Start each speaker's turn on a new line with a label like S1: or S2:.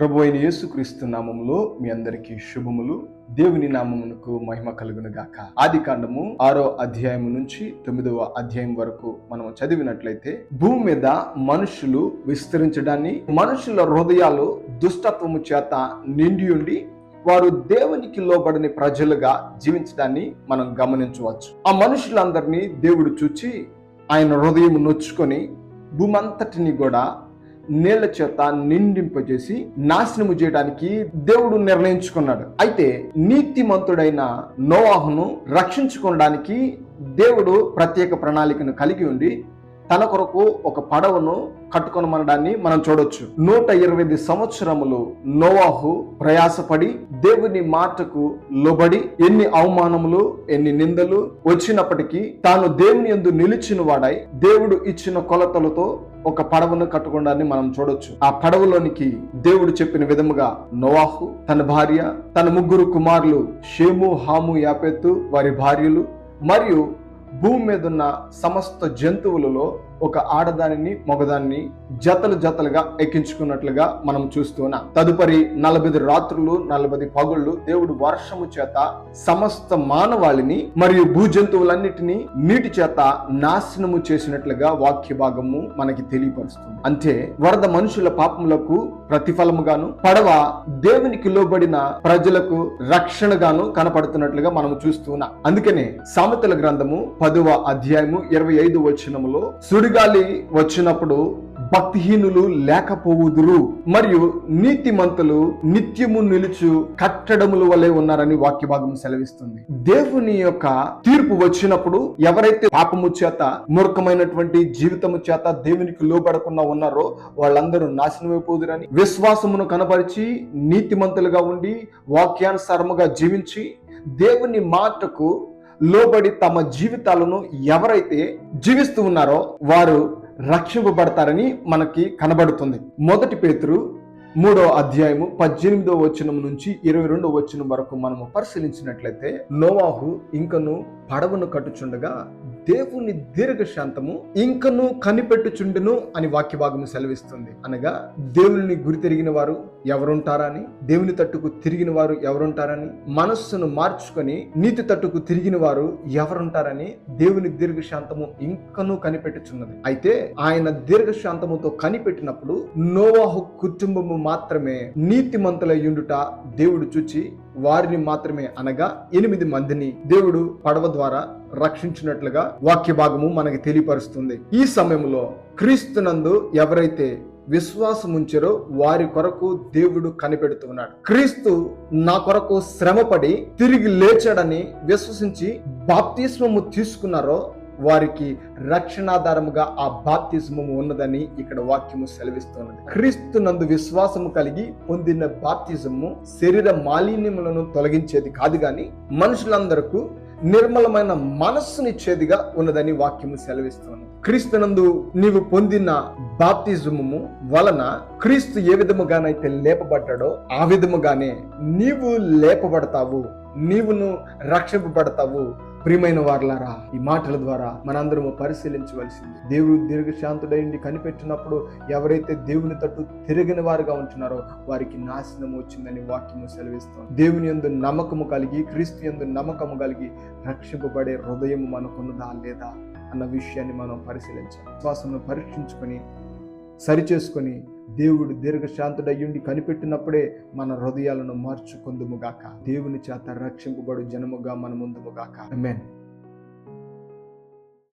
S1: ప్రభు అయిన యేసుక్రీస్తు నామములో మీ అందరికీ శుభములు. దేవుని నామమునకు మహిమ కలుగును గాక ఆది కాండము ఆరో అధ్యాయం నుంచి తొమ్మిదవ అధ్యాయం వరకు మనం చదివినట్లయితే భూమి మీద మనుషులు విస్తరించడాన్ని మనుషుల హృదయాలు దుష్టత్వము చేత నిండి ఉండి వారు దేవునికి లోబడని ప్రజలుగా జీవించడాన్ని మనం గమనించవచ్చు. ఆ మనుషులందరినీ దేవుడు చూచి ఆయన హృదయం నొచ్చుకొని భూమంతటిని కూడా నీళ్ళ చేత నిండింపజేసి నాశనము చేయడానికి దేవుడు నిర్ణయించుకున్నాడు. అయితే నీతిమంతుడైన నోవాహును రక్షించుకోవడానికి దేవుడు ప్రత్యేక ప్రణాళికను కలిగి ఉండి తన కొరకు ఒక పడవను కట్టుకొనమనడాన్ని మనం చూడొచ్చు. నూట ఇరవై ఐదు సంవత్సరములు నోవాహు ప్రయాసపడి దేవుని మాటకు లోబడి ఎన్ని అవమానములు ఎన్ని నిందలు వచ్చినప్పటికీ తాను దేవుని ఎందు నిలిచిన వాడై దేవుడు ఇచ్చిన కొలతలతో ఒక పడవను కట్టుకోవడాన్ని మనం చూడొచ్చు. ఆ పడవలోనికి దేవుడు చెప్పిన విధముగా నోవాహు తన భార్య తన ముగ్గురు కుమారులు షేము హాము యాపెత్తు వారి భార్యలు మరియు భూమి మీద ఉన్న సమస్త జంతువులలో ఒక ఆడదానిని మగదాన్ని జతలు జతలుగా ఎక్కించుకున్నట్లుగా మనం చూస్తున్నాం తదుపరి నలభై రాత్రులు నలభై పగుళ్ళు దేవుడు వర్షము చేత సమస్త మానవాళిని మరియు భూజంతువులన్నిటినీ నీటి చేత నాశనము చేసినట్లుగా వాక్య భాగము మనకి తెలియపరుస్తుంది. అంటే వరద మనుషుల పాపములకు ప్రతిఫలముగాను పడవ దేవునికి లోబడిన ప్రజలకు రక్షణగాను కనపడుతున్నట్లుగా మనం చూస్తున్నాం అందుకనే సామెతల గ్రంథము పదవ అధ్యాయము ఇరవై ఐదు వచనములో సుడిగాలి వచ్చినప్పుడు భక్తిహీనులు లేకపోవుదురు. మరియు నీతిమంతులు నిత్యము నిలుచు కట్టడముల వలె ఉన్నారని వాక్య భాగం సెలవిస్తుంది. దేవుని యొక్క తీర్పు వచ్చినప్పుడు ఎవరైతే పాపము చేత మూర్ఖమైనటువంటి జీవితము చేత దేవునికి లోబడకుండా ఉన్నారో వాళ్ళందరూ నాశనమైపోదురని విశ్వాసమును కనపరిచి నీతిమంతులుగా ఉండి వాక్యానుసారముగా జీవించి దేవుని మాటకు లోబడి తమ జీవితాలను ఎవరైతే జీవిస్తూ ఉన్నారో వారు రక్షింపబడతారని మనకి కనబడుతుంది. మొదటి పేతురు మూడో అధ్యాయము పద్దెనిమిదో వచనం నుంచి ఇరవై రెండో వచనం వరకు మనము పరిశీలించినట్లయితే నోవాహు ఇంకను పడవను కట్టుచుండగా దేవుని దీర్ఘశాంతము ఇంకను కనిపెట్టుచుండెను అని వాక్య భాగము సెలవిస్తుంది. అనగా దేవుని గురి తిరిగిన వారు ఎవరుంటారని దేవుని తట్టుకు తిరిగిన వారు ఎవరుంటారని మనస్సును మార్చుకొని నీతి తట్టుకు తిరిగిన వారు ఎవరుంటారని దేవుని దీర్ఘశాంతము ఇంకను కనిపెట్టుచున్నది. అయితే ఆయన దీర్ఘశాంతముతో కనిపెట్టినప్పుడు నోవాహు కుటుంబము మాత్రమే నీతిమంతులయ్యుండుట దేవుడు చూచి వారిని మాత్రమే అనగా ఎనిమిది మందిని దేవుడు పడవ ద్వారా రక్షించినట్లుగా వాక్య భాగము మనకి తెలియపరుస్తుంది. ఈ సమయంలో క్రీస్తునందు ఎవరైతే విశ్వాసం ఉంచారో వారి కొరకు దేవుడు కనిపెడుతున్నాడు క్రీస్తు నా కొరకు శ్రమపడి తిరిగి లేచాడని విశ్వసించి బాప్తిస్మము తీసుకున్నారో వారికి రక్షణాధారముగా ఆ బాప్తిజమము ఉన్నదని ఇక్కడ వాక్యము సెలవిస్తున్నది. క్రీస్తు నందు విశ్వాసము కలిగి పొందిన బాప్తిజము శరీర మాలిన్యములను తొలగించేది కాదు గాని మనుషులందరకు నిర్మలమైన మనస్సునిచ్చేదిగా ఉన్నదని వాక్యము సెలవిస్తుంది క్రీస్తునందు నీవు పొందిన బాప్తిజము వలన క్రీస్తు ఏ విధముగానైతే లేపబడ్డాడో ఆ విధముగానే నీవు లేపబడతావు. నీవును రక్షింపబడతావు. ప్రియమైన వారలారా ఈ మాటల ద్వారా మనందరము పరిశీలించవలసింది. దేవుడు దీర్ఘశాంతుడైండి కనిపెట్టినప్పుడు ఎవరైతే దేవుని తట్టు తిరిగిన వారుగా ఉంటున్నారో వారికి నాశనం వచ్చిందని వాక్యము సెలవిస్తాం దేవుని ఎందు నమ్మకము కలిగి క్రీస్తు ఎందు నమ్మకము కలిగి రక్షింపబడే హృదయం మనకున్నదా లేదా అన్న విషయాన్ని మనం పరిశీలించాలి. విశ్వాసమును పరీక్షించుకొని సరిచేసుకొని దేవుడు దీర్ఘశాంతుడయ్యుండి కనిపెట్టినప్పుడే మన హృదయాలను మార్చుకుందుముగాక దేవుని చేత రక్షింపబడు జనముగా మన ముందుముగాక ఆమేన్